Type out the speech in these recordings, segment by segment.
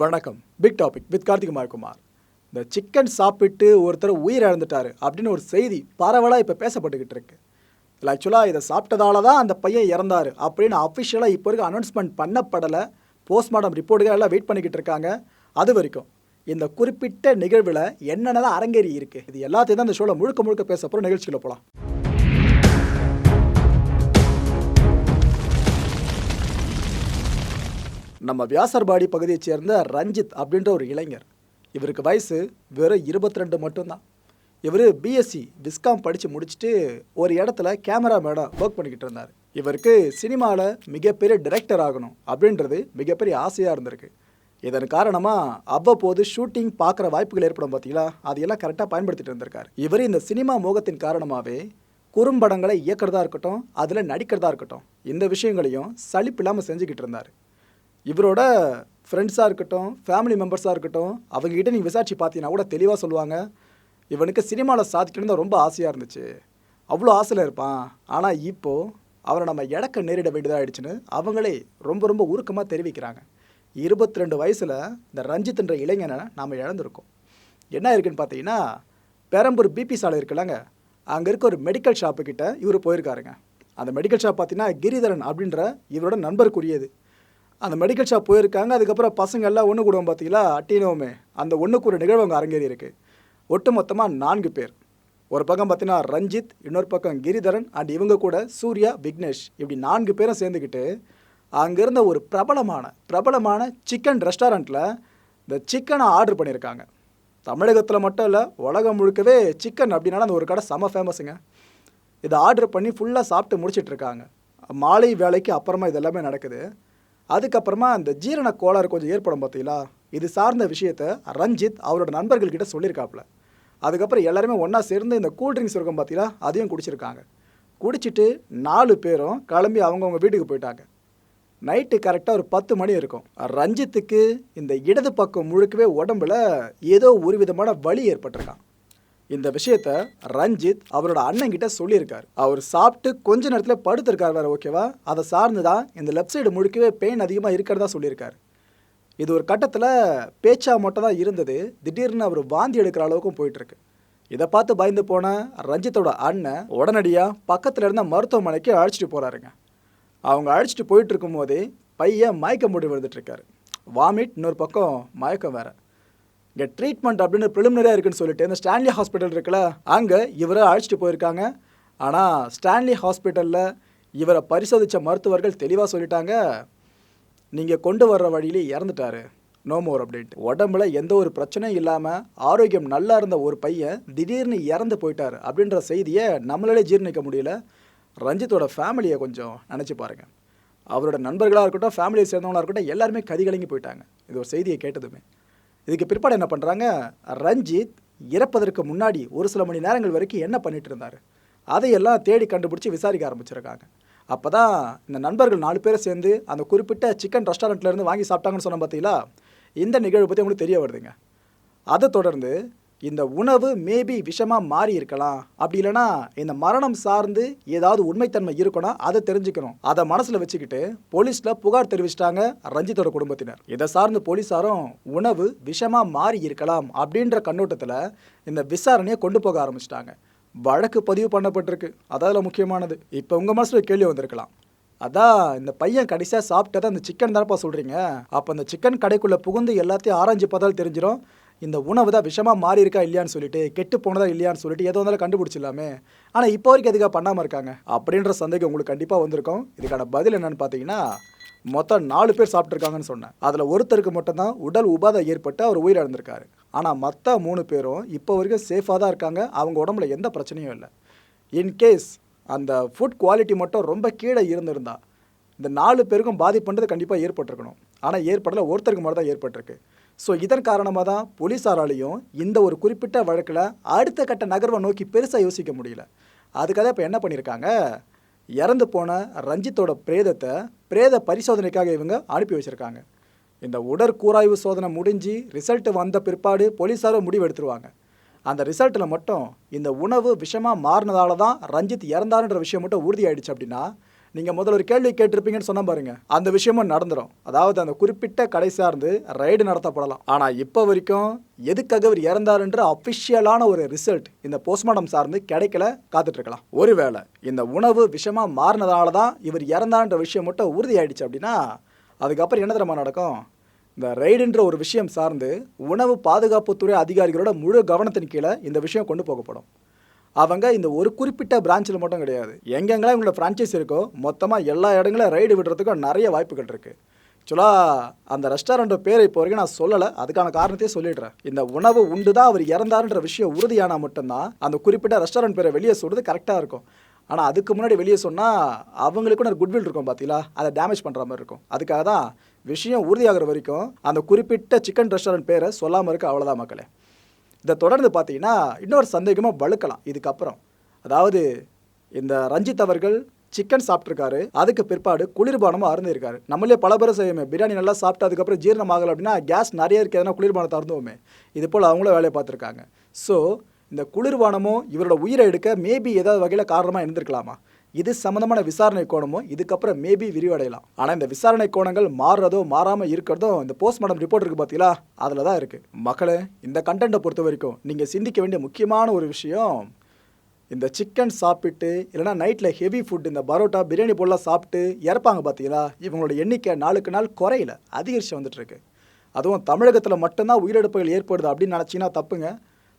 வணக்கம். Big topic with Karthikumar Kumar இந்த chicken சாப்பிட்டு ஒருத்தர் உயிர் இழந்துட்டாரு அப்படின்னு ஒரு செய்தி பரவலாக இப்போ பேசப்பட்டுக்கிட்டு இருக்கு. இல்லை ஆக்சுவலாக இதை சாப்பிட்டதால தான் அந்த பையன் இறந்தாரு அப்படின்னு அஃபிஷியலாக இப்போ இருக்க அனௌன்ஸ்மெண்ட் பண்ணப்படலை. போஸ்ட்மார்ட்டம் ரிப்போர்ட்டுகள் எல்லாம் வெயிட் பண்ணிக்கிட்டு இருக்காங்க. அது வரைக்கும் இந்த குறிப்பிட்ட நிகழ்வில் என்னென்னலாம் அரங்கேறி இருக்குது இது எல்லாத்தையும் தான் இந்த ஷோவில் முழுக்க முழுக்க பேச போகிற நிகழ்ச்சியில் போகலாம் நம்ம வியாசர்பாடி பகுதியைச் சேர்ந்த ரஞ்சித் அப்படின்ற ஒரு இளைஞர். இவருக்கு வயசு வெறும் இருபத்தி ரெண்டு மட்டும்தான். இவர் பிஎஸ்சி விஸ்காம் படித்து முடிச்சுட்டு ஒரு இடத்துல கேமராமேனாக ஒர்க் பண்ணிக்கிட்டு இருந்தார். இவருக்கு சினிமாவில் மிகப்பெரிய டிரெக்டர் ஆகணும் அப்படின்றது மிகப்பெரிய ஆசையாக இருந்திருக்கு. இதன் காரணமாக அவ்வப்போது ஷூட்டிங் பார்க்குற வாய்ப்புகள் ஏற்படும் பார்த்தீங்களா அதையெல்லாம் கரெக்டாக பயன்படுத்திட்டு இருந்திருக்கார். இவர் இந்த சினிமா மோகத்தின் காரணமாகவே குறும்படங்களை இயக்கிறதா இருக்கட்டும் அதில் நடிக்கிறதா இருக்கட்டும் இந்த விஷயங்களையும் சலிப்பில்லாமல் செஞ்சுக்கிட்டு இருந்தார். இவரோட ஃப்ரெண்ட்ஸாக இருக்கட்டும் ஃபேமிலி மெம்பர்ஸாக இருக்கட்டும் அவங்ககிட்ட நீ விசாரிச்சு பார்த்தீங்கன்னா கூட தெளிவாக சொல்லுவாங்க. இவனுக்கு சினிமாவில் சாதிக்கணும்னு தான் ரொம்ப ஆசையாக இருந்துச்சு. அவ்வளோ ஆசையில் இருப்பான். ஆனால் இப்போது அவரை நம்ம இழக்க நேரிட வேண்டியதாக ஆயிடுச்சுன்னு அவங்களே ரொம்ப ரொம்ப உருக்கமாக தெரிவிக்கிறாங்க. இருபத்தி ரெண்டு வயசில் இந்த ரஞ்சித்ன்ற இளைஞனை நாம் இழந்திருக்கோம். என்ன இருக்குன்னு பார்த்தீங்கன்னா பெரம்பூர் பிபி சாலை இருக்குல்லங்க. அங்கே இருக்க ஒரு மெடிக்கல் ஷாப்புக்கிட்ட இவர் போயிருக்காருங்க. அந்த மெடிக்கல் ஷாப் பார்த்தீங்கன்னா கிரிதரன் அப்படின்ற இவரோட நண்பருக்குரியது. அந்த மெடிக்கல் ஷாப் போயிருக்காங்க. அதுக்கப்புறம் பசங்க எல்லாம் ஒன்று கூடுவோம் பார்த்தீங்களா அட்டினோமே. அந்த ஒன்றுக்கு ஒரு நிகழ்வு அங்கே அரங்கேறி இருக்கு. ஒட்டு மொத்தமாக நான்கு பேர். ஒரு பக்கம் பார்த்தீங்கன்னா ரஞ்சித் இன்னொரு பக்கம் கிரிதரன் அண்ட் இவங்க கூட சூர்யா விக்னேஷ் இப்படி நான்கு பேரும் சேர்ந்துக்கிட்டு அங்கே இருந்த ஒரு பிரபலமான பிரபலமான சிக்கன் ரெஸ்டாரண்ட்டில் இந்த சிக்கனை ஆர்டர் பண்ணியிருக்காங்க. தமிழகத்தில் மட்டும் இல்லை உலகம் முழுக்கவே சிக்கன் அப்படின்னால அந்த ஒரு கடை செம ஃபேமஸுங்க இதை ஆர்டர் பண்ணி ஃபுல்லாக சாப்பிட்டு முடிச்சிட்டு இருக்காங்க. மாலை வேலைக்கு அப்புறமா இது எல்லாமே நடக்குது. அதுக்கப்புறமா அந்த ஜீரண கோளாறு கொஞ்சம் ஏற்படும் பார்த்தீங்களா? இது சார்ந்த விஷயத்த ரஞ்சித் அவரோட நண்பர்கள்கிட்ட சொல்லியிருக்காப்புல. அதுக்கப்புறம் எல்லாருமே ஒன்றா சேர்ந்து இந்த கூல் ட்ரிங்க்ஸ் இருக்கும் பார்த்தீங்களா? அதையும் குடிச்சிருக்காங்க. குடிச்சிட்டு நாலு பேரும் கிளம்பி அவங்கவுங்க வீட்டுக்கு போயிட்டாங்க. நைட்டு கரெக்டாக ஒரு பத்து மணி இருக்கும். ரஞ்சித்துக்கு இந்த இடது பக்கம் முழுக்கவே உடம்புல ஏதோ ஒரு விதமான வலி ஏற்பட்டிருக்கான். இந்த விஷயத்த ரஞ்சித் அவரோட அண்ணன் கிட்ட சொல்லியிருக்காரு. அவர் சாப்பிட்டு கொஞ்ச நேரத்தில் படுத்திருக்காரு வேற ஓகேவா அதை சார்ந்து தான் இந்த லெஃப்ட் சைடு முழுக்கவே பெயின் அதிகமாக இருக்கிறதா சொல்லியிருக்காரு. இது ஒரு கட்டத்தில் பேச்சா மட்டும் தான் இருந்தது. திடீர்னு அவர் வாந்தி எடுக்கிற அளவுக்கும் போயிட்டுருக்கு. இதை பார்த்து பயந்து போன ரஞ்சித்தோட அண்ணன் உடனடியாக பக்கத்தில் இருந்த மருத்துவமனைக்கு அழைச்சிட்டு போகிறாருங்க அவங்க அழைச்சிட்டு போயிட்டு இருக்கும்போதே பையன் மயக்க மூடி விழுந்துட்டு இருக்காரு. வாமிட் இன்னொரு பக்கம் மயக்கம் வேறு. இங்கே ட்ரீட்மெண்ட் அப்படின்னு ப்ரிலிமினரியாக இருக்குன்னு சொல்லிட்டு இந்த ஸ்டான்லி ஹாஸ்பிட்டல் இருக்குல்ல அங்கே இவரை அழைச்சிட்டு போயிருக்காங்க. ஆனால் ஸ்டான்லி ஹாஸ்பிட்டலில் இவரை பரிசோதித்த மருத்துவர்கள் தெளிவாக சொல்லிட்டாங்க. நீங்கள் கொண்டு வர்ற வழியிலே இறந்துட்டாரு. நோ மோர் அப்படின்ட்டு உடம்புல எந்த ஒரு பிரச்சனையும் இல்லாமல் ஆரோக்கியம் நல்லா இருந்த ஒரு பையன் திடீர்னு இறந்து போயிட்டார் அப்படின்ற செய்தியை நம்மளாலே ஜீர்ணிக்க முடியல. ரஞ்சித்தோட ஃபேமிலியை கொஞ்சம் நினச்சி பாருங்கள் அவரோட நண்பர்களாக இருக்கட்டும் ஃபேமிலியை சேர்ந்தவங்களா இருக்கட்டும் எல்லாருமே கதிகலங்கி போயிட்டாங்க. இது ஒரு செய்தியை கேட்டதுமே. இதுக்கு பிற்பாடு என்ன பண்ணுறாங்க ரஞ்சித் இறப்பதற்கு முன்னாடி ஒரு சில மணி நேரங்கள் வரைக்கும் என்ன பண்ணிட்டு இருந்தார்? அதையெல்லாம் தேடி கண்டுபிடிச்சி விசாரிக்க ஆரம்பிச்சிருக்காங்க. அப்போ தான் இந்த நண்பர்கள் நாலு பேரை சேர்ந்து அந்த குறிப்பிட்ட சிக்கன் ரெஸ்டாரண்ட்லேருந்து வாங்கி சாப்பிட்டாங்கன்னு சொன்ன பார்த்தீங்களா இந்த நிகழ்வு பற்றி உங்களுக்கு தெரிய வருதுங்க. அதை தொடர்ந்து இந்த உணவு மேபி விஷமாக மாறி இருக்கலாம். அப்படி இல்லைன்னா இந்த மரணம் சார்ந்து ஏதாவது உண்மைத்தன்மை இருக்கணும் அதை தெரிஞ்சுக்கணும். அதை மனசில் வச்சுக்கிட்டு போலீஸில் புகார் தெரிவிச்சிட்டாங்க ரஞ்சித்தோட குடும்பத்தினர். இதை சார்ந்து போலீஸாரும் உணவு விஷமாக மாறி இருக்கலாம் அப்படின்ற கண்ணோட்டத்தில் இந்த விசாரணையை கொண்டு போக ஆரம்பிச்சிட்டாங்க. வழக்கு பதிவு பண்ணப்பட்டிருக்கு. அதால முக்கியமானது. இப்போ உங்கள் மனசில் கேள்வி வந்திருக்கலாம். அதான் இந்த பையன் கடைசியாக சாப்பிட்டதை அந்த சிக்கன் தானப்பா சொல்கிறீங்க அப்போ அந்த சிக்கன் கடைக்குள்ளே புகுந்து எல்லாத்தையும் ஆராய்ஞ்சு பார்த்தாலும் தெரிஞ்சிடும் இந்த உணவு தான் விஷமாக மாறி இருக்கா இல்லையான்னு சொல்லிட்டு கெட்டு போனதா இல்லையான்னு சொல்லிட்டு எதோ இருந்தாலும் கண்டுபிடிச்சிடலாமே. ஆனால் இப்போ வரைக்கும் எதுக்காக பண்ணாமல் இருக்காங்க? அப்படின்ற சந்தேகம் உங்களுக்கு கண்டிப்பாக வந்திருக்கும். இதுக்கான பதில் என்னன்னு பார்த்தீங்கன்னா மொத்தம் நாலு பேர் சாப்பிட்ருக்காங்கன்னு சொன்னேன். அதில் ஒருத்தருக்கு மட்டும்தான் உடல் உபாதை ஏற்பட்டு அவர் உயிரிழந்திருக்காரு. ஆனால் மற்ற மூணு பேரும் இப்போ வரைக்கும் சேஃபாக தான் இருக்காங்க. அவங்க உடம்புல எந்த பிரச்சனையும் இல்லை. இன்கேஸ் அந்த ஃபுட் குவாலிட்டி மட்டும் ரொம்ப கீழே இருந்திருந்தா இந்த நாலு பேருக்கும் பாதிப்புன்றது கண்டிப்பாக ஏற்பட்டிருக்கணும். ஆனால் ஏற்படலை. ஒருத்தருக்கு மட்டும் தான் ஏற்பட்டிருக்கு. ஸோ இதன் காரணமாக தான் போலீஸாராலையும் இந்த ஒரு குறிப்பிட்ட வழக்கில் அடுத்த கட்ட நகர்வை நோக்கி பெருசாக யோசிக்க முடியல. அதுக்காக இப்போ என்ன பண்ணியிருக்காங்க இறந்து போன ரஞ்சித்தோட பிரேதத்தை பிரேத பரிசோதனைக்காக இவங்க அனுப்பி வச்சுருக்காங்க. இந்த உடற்கூராய்வு சோதனை முடிஞ்சு ரிசல்ட் வந்த பிற்பாடு போலீஸாரும் முடிவு எடுத்துருவாங்க அந்த ரிசல்ட்டில் மட்டும் இந்த உணவு விஷமாக மாறினதால தான் ரஞ்சித் இறந்தாருன்ற விஷயம் மட்டும் உறுதியாயிடுச்சு அப்படின்னா நீங்கள் முதல்ல ஒரு கேள்வி கேட்டிருப்பீங்கன்னு சொன்ன பாருங்க. அந்த விஷயமும் நடந்துடும் அதாவது அந்த குறிப்பிட்ட கடை சார்ந்து ரைடு நடத்தப்படலாம். ஆனால் இப்போ வரைக்கும் எதுக்காக அவர் இறந்தாருன்ற அஃபிஷியலான ஒரு ரிசல்ட் இந்த போஸ்ட்மார்ட்டம் சார்ந்து கிடைக்கல காத்துட்டு இருக்கலாம் ஒருவேளை இந்த உணவு விஷமா மாறினதால தான் இவர் இறந்தான்ற விஷயம் மட்டும் உறுதியாயிடுச்சு அப்படின்னா அதுக்கப்புறம் என்ன தரமாக நடக்கும்? இந்த ரைடுன்ற ஒரு விஷயம் சார்ந்து உணவு பாதுகாப்புத்துறை அதிகாரிகளோட முழு கவனத்தின் கீழே இந்த விஷயம் கொண்டு போகப்படும். அவங்க இந்த ஒரு குறிப்பிட்ட பிரான்ச்சில் மட்டும் கிடையாது. எங்கெங்கெல்லாம் இவங்களோட ஃப்ரான்ச்சைஸ் இருக்கோ மொத்தமாக எல்லா இடங்களும் ரைடு விடுறதுக்கும் நிறைய வாய்ப்புகள் இருக்குது ஆக்சுவலாக அந்த ரெஸ்டாரண்ட்டோட பேரை இப்போ வரைக்கும் நான் சொல்லலை. அதுக்கான காரணத்தையே சொல்லிடுறேன். இந்த உணவு உண்டு தான் அவர் இறந்தாருன்ற விஷயம் உறுதியானால் மட்டும்தான் அந்த குறிப்பிட்ட ரெஸ்டாரண்ட் பேரை வெளியே சொல்கிறது கரெக்டாக இருக்கும். ஆனால் அதுக்கு முன்னாடி வெளியே சொன்னால் அவங்களுக்கும் ஒரு குட்வில் இருக்கும் பார்த்தீங்களா அதை டேமேஜ் பண்ணுற மாதிரி இருக்கும். அதுக்காக தான் விஷயம் உறுதியாகிற வரைக்கும் அந்த குறிப்பிட்ட சிக்கன் ரெஸ்டாரண்ட் பேரை சொல்லாமல் இருக்க அவ்வளோதான் மக்களே. இதை தொடர்ந்து பார்த்தீங்கன்னா இன்னொரு சந்தேகமாக வலுக்கலாம் இதுக்கப்புறம். அதாவது இந்த ரஞ்சித் அவர்கள் சிக்கன் சாப்பிட்ருக்காரு அதுக்கு பிற்பாடு குளிர்பானமும் அருந்திருக்காரு. நம்மளே பல பேர் செய்யுமே பிரியாணி நல்லா சாப்பிட்டு அதுக்கப்புறம் ஜீரணம் ஆகலை அப்படின்னா கேஸ் நிறைய இருக்குது எதனா குளிர்பானத்தை அருந்துவோமே. இது போல் அவங்களும் வேலையை பார்த்துருக்காங்க. ஸோ இந்த குளிர்பானமும் இவரோட உயிரை எடுக்க மேபி ஏதாவது வகையில் காரணமாக இருந்திருக்கலாமா? இது சம்மந்தமான விசாரணை கோணமும் இதுக்கப்புறம் மேபி விரிவடையலாம். ஆனால் இந்த விசாரணை கோணங்கள் மாறுறதோ மாறாமல் இருக்கிறதோ இந்த போஸ்ட்மார்டம் ரிப்போர்ட் இருக்குது பார்த்தீங்களா அதில் தான் இருக்குது மக்களே இந்த கண்டென்ட்டை பொறுத்த வரைக்கும் நீங்கள் சிந்திக்க வேண்டிய முக்கியமான ஒரு விஷயம் இந்த சிக்கன் சாப்பிட்டு இல்லைனா நைட்டில் ஹெவி ஃபுட் இந்த பரோட்டா பிரியாணி போலாம் சாப்பிட்டு இறப்பாங்க பார்த்தீங்களா இவங்களோட எண்ணிக்கை நாளுக்கு நாள் குறையல அதிகரிச்சு வந்துட்டுருக்கு அதுவும் தமிழகத்தில் மட்டும்தான் உயிரிழப்புகள் ஏற்படுது அப்படின்னு நினச்சிங்கன்னா தப்புங்க.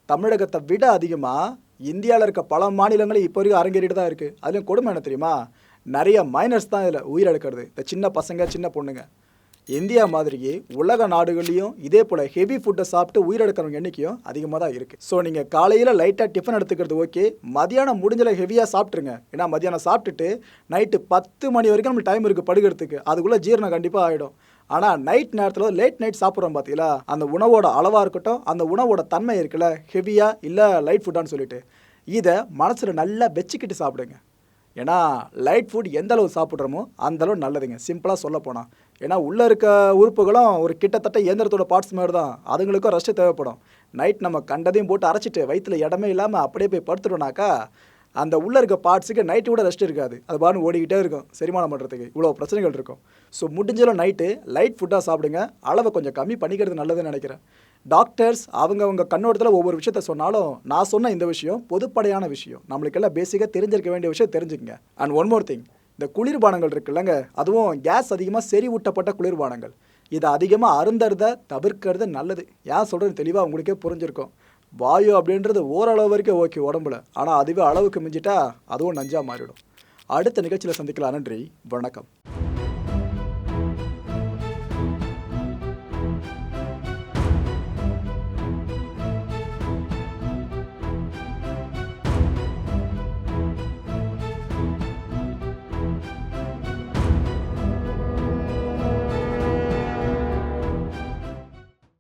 தமிழகத்தை விட அதிகமாக இந்தியாவில் இருக்க பல மாநிலங்களும் இப்போ வரைக்கும் அரங்கேறிட்டு தான் இருக்குது அதுலேயும் கொடுமை என்ன தெரியுமா? நிறைய மைனர்ஸ் தான் இதில் உயிரிழக்கிறது இந்த சின்ன பசங்க சின்ன பொண்ணுங்க. இந்தியா மாதிரியே உலக நாடுகள்லையும் இதே போல் ஹெவி ஃபுட்டை சாப்பிட்டு உயிரிழக்கிறவங்க எண்ணிக்கையும் அதிகமாக தான் இருக்குது ஸோ நீங்கள் காலையில் லைட்டாக டிஃபன் எடுத்துக்கிறது ஓகே மதியானம் முடிஞ்சல ஹெவியாக சாப்பிட்ருங்க ஏன்னா மதியானம் சாப்பிட்டுட்டு நைட்டு பத்து மணி வரைக்கும் நம்மளுக்கு டைம் இருக்குது படுக்கிறதுக்கு. அதுக்குள்ளே ஜீரணம் கண்டிப்பாக ஆகிடும் ஆனால் நைட் நேரத்தில் லேட் நைட் சாப்பிட்றோம் பார்த்தீங்களா அந்த உணவோட அளவாக இருக்கட்டும் அந்த உணவோட தன்மை இருக்குல்ல ஹெவியாக இல்லை லைட் ஃபுட்டான்னு சொல்லிட்டு. இதை மனசில் நல்லா வச்சுக்கிட்டு சாப்பிடுங்க. ஏன்னா லைட் ஃபுட் எந்த அளவு சாப்பிட்றோமோ அந்தளவு நல்லதுங்க. சிம்பிளாக சொல்ல போனால் ஏன்னா உள்ளே இருக்க உறுப்புகளும் ஒரு கிட்டத்தட்ட இயந்திரத்தோட பார்ட்ஸ் மாதிரி தான். அதுங்களுக்கும் ரெஸ்ட்டு தேவைப்படும். நைட் நம்ம கண்டதையும் போட்டு அரைச்சிட்டு வயிற்றில் இடமே இல்லாமல் அப்படியே போய் படுத்துட்டோம்னாக்கா அந்த உள்ளே இருக்க பார்ட்ஸுக்கு நைட்டு கூட ரெஸ்ட் இருக்காது. அது பாருன்னு ஓடிக்கிட்டே இருக்கும். செரிமானம் பண்ணுறதுக்கு இவ்வளோ பிரச்சனைகள் இருக்கும். ஸோ முடிஞ்சாலும் நைட்டு லைட் ஃபுட்டாக சாப்பிடுங்க. அளவை கொஞ்சம் கம்மி பண்ணிக்கிறது நல்லதுன்னு நினைக்கிறேன். டாக்டர்ஸ் அவங்கவுங்க அவங்க கண்ணோட்டத்தில் ஒவ்வொரு விஷயத்த சொன்னாலும் நான் சொன்ன இந்த விஷயம் பொதுப்படையான விஷயம். நம்மளுக்கெல்லாம் பேசிக்காக தெரிஞ்சிருக்க வேண்டிய விஷயம் தெரிஞ்சுக்கங்க. அண்ட் ஒன் மோர் திங் இந்த குளிர்பானங்கள் இருக்குல்லங்க அதுவும் கேஸ் அதிகமாக செறிவூட்டப்பட்ட குளிர்பானங்கள். இதை அதிகமாக அருந்தறத தவிர்க்கிறது நல்லது. ஏன் சொல்கிறது தெளிவாக உங்களுக்கே புரிஞ்சிருக்கும். வாயு அப்படின்றது ஓரளவு வரைக்கும் ஓகே உடம்புல. ஆனால் அதுவே அளவுக்கு மிஞ்சிட்டா அதுவும் நஞ்சாக மாறிடும். அடுத்த நிகழ்ச்சியில் சந்திக்கலாம். நன்றி. வணக்கம்.